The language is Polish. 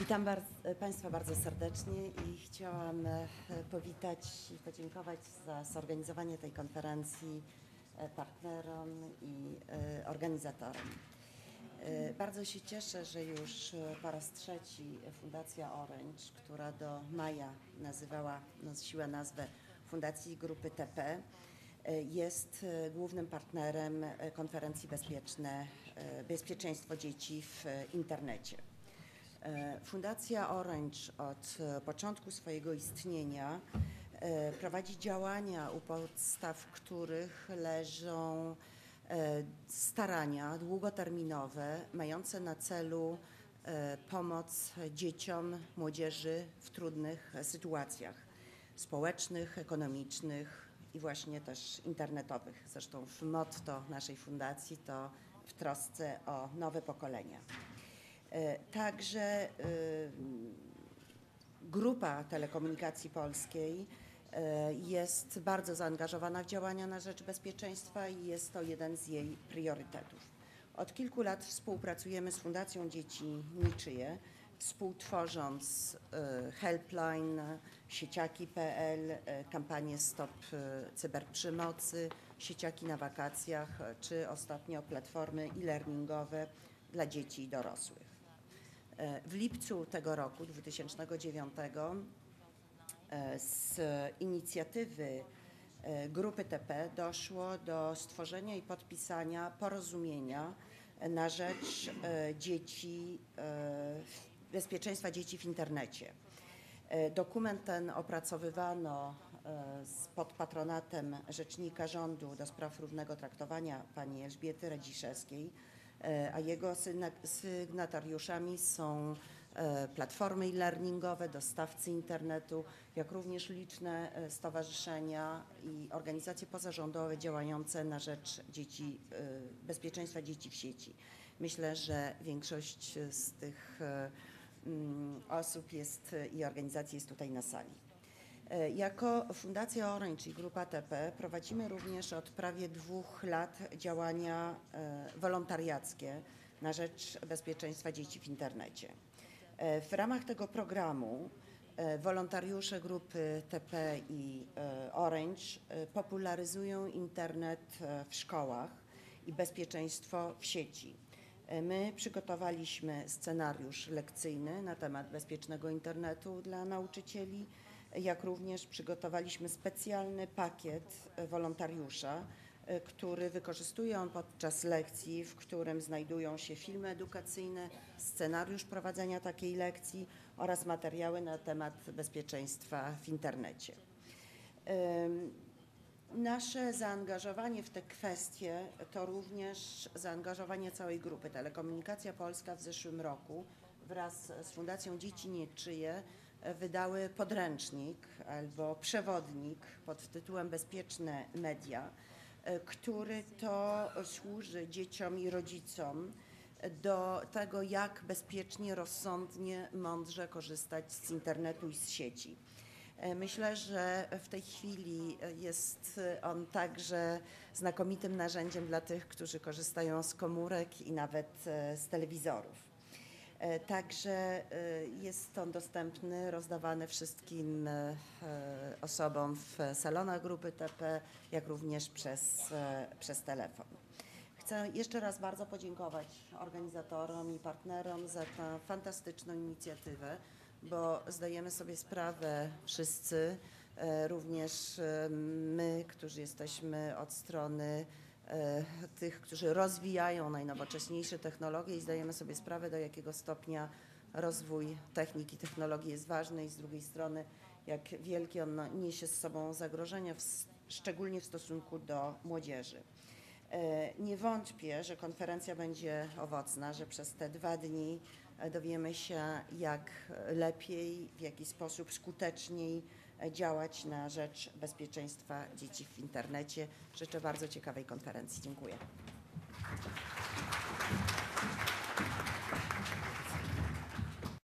Witam bardzo, Państwa bardzo serdecznie i chciałam e, powitać i podziękować za zorganizowanie tej konferencji e, partnerom i e, organizatorom. Bardzo się cieszę, że już po raz trzeci Fundacja Orange, która do maja nazywała, nosiła nazwę Fundacji Grupy TP, jest głównym partnerem konferencji Bezpieczne, Bezpieczeństwo Dzieci w Internecie. E, Fundacja Orange od e, początku swojego istnienia e, prowadzi działania, u podstaw których leżą starania długoterminowe mające na celu pomoc dzieciom, młodzieży w trudnych sytuacjach społecznych, ekonomicznych i właśnie też internetowych. Zresztą w motto naszej fundacji to w trosce o nowe pokolenia. E, Także y, Grupa Telekomunikacji Polskiej e, jest bardzo zaangażowana w działania na rzecz bezpieczeństwa i jest to jeden z jej priorytetów. Od kilku lat współpracujemy z Fundacją Dzieci Niczyje, współtworząc e, helpline, sieciaki.pl, e, kampanię Stop Cyberprzemocy, sieciaki na wakacjach, czy ostatnio platformy e-learningowe dla dzieci i dorosłych. E, W lipcu tego roku, 2009, e, z inicjatywy e, Grupy TP doszło do stworzenia i podpisania porozumienia na rzecz dzieci, bezpieczeństwa dzieci w internecie. Dokument ten opracowywano pod patronatem Rzecznika Rządu do spraw równego traktowania pani Elżbiety Radziszewskiej, a jego sygnatariuszami są e, platformy e-learningowe, dostawcy internetu, jak również liczne e, stowarzyszenia i organizacje pozarządowe działające na rzecz dzieci, e, bezpieczeństwa dzieci w sieci. Myślę, że większość z tych e, mm, osób jest e, i organizacji jest tutaj na sali. E, Jako Fundacja Orange i Grupa TP prowadzimy również od prawie dwóch lat działania e, wolontariackie na rzecz bezpieczeństwa dzieci w internecie. E, W ramach tego programu wolontariusze grupy TP i Orange popularyzują internet w szkołach i bezpieczeństwo w sieci. My przygotowaliśmy scenariusz lekcyjny na temat bezpiecznego internetu dla nauczycieli, jak również przygotowaliśmy specjalny pakiet e, wolontariusza, e, który wykorzystuje on podczas lekcji, w którym znajdują się filmy edukacyjne, scenariusz prowadzenia takiej lekcji oraz materiały na temat bezpieczeństwa w internecie. Nasze zaangażowanie w te kwestie to również zaangażowanie całej grupy. Telekomunikacja Polska w zeszłym roku wraz z Fundacją Dzieci Nieczyje wydały podręcznik albo przewodnik pod tytułem Bezpieczne Media, e, który to służy dzieciom i rodzicom do tego, jak bezpiecznie, rozsądnie, mądrze korzystać z internetu i z sieci. E, Myślę, że w tej chwili jest on także znakomitym narzędziem dla tych, którzy korzystają z komórek i nawet e, z telewizorów. E, Także e, jest on dostępny, rozdawany wszystkim e, osobom w salonach grupy TP, jak również przez, przez telefon. Chcę jeszcze raz bardzo podziękować organizatorom i partnerom za tę fantastyczną inicjatywę, bo zdajemy sobie sprawę wszyscy, również my, którzy jesteśmy od strony tych, którzy rozwijają najnowocześniejsze technologie i zdajemy sobie sprawę, do jakiego stopnia rozwój techniki, technologii jest ważny i z drugiej strony, jak wielkie on no, niesie z sobą zagrożenia, w, szczególnie w stosunku do młodzieży. E, Nie wątpię, że konferencja będzie owocna, że przez te dwa dni e, dowiemy się, jak lepiej, w jaki sposób skuteczniej e, działać na rzecz bezpieczeństwa dzieci w internecie. Życzę bardzo ciekawej konferencji. Dziękuję.